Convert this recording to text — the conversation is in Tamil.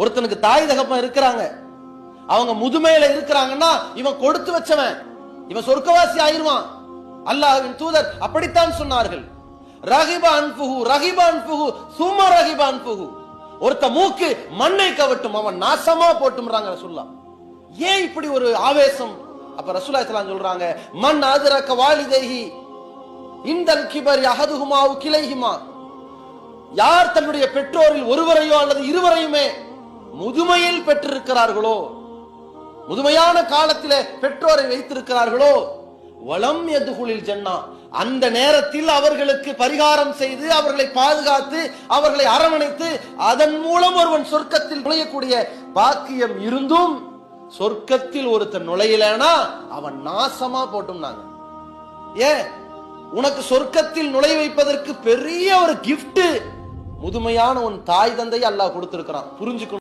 ஒருத்தனுக்கு தாய் தகப்பன் இருக்கிறாங்க. அவங்க முதுமையில இருக்கிறாங்கன்னா இவன் கொடுத்து வச்சவன். இவன் சொர்க்கவாசி ஆயிருவான். அல்லாஹ்வின் தூதர் அப்படித்தான் சொன்னார்கள். ரஹிப அன்புஹு ரஹிப அன்புஹு சும ரஹிப அன்புஹு ஒருத்த மூக்கு மண்ணை கவட்டும் அவன் நாசமா போட்டும்றாங்க ரசுல்லா ஏன் இப்படி ஒரு ஆவேசம்? அப்ப ரசுல்லா இஸ்லாம் சொல்றாங்க மண் அதிரக்க வாலிதேகி இந்தல் கிபர் அஹதுஹுமா கிளைகுமா யார் தன்னுடைய பெற்றோரில் ஒருவரையோ அல்லது இருவரையுமே முதுமையில் பெற்றிருக்கிறார்களோ? முதுமையான காலத்தில் பெற்றோரை வைத்திருக்கிறார்களோ? வளம் எதுகுளில் ஜன்னா. அந்த நேரத்தில் அவர்களுக்கு பரிகாரம் செய்து அவர்களை பாதுகாத்து அவர்களை அரவணைத்து அதன் மூலம் ஒருவன் சொர்க்கத்தில் நுழையக்கூடிய பாக்கியம் இருந்தும் சொர்க்கத்தில் ஒருத்தன் நுழையலனா அவன் நாசமா போட்டும்னாங்க. ஏன்? உனக்கு சொர்க்கத்தில் நுழை வைப்பதற்கு பெரிய ஒரு கிஃப்ட் முதுமையான உன் தாய் தந்தை அல்லாஹ் கொடுத்திருக்கிறான். புரிஞ்சுக்கணும்.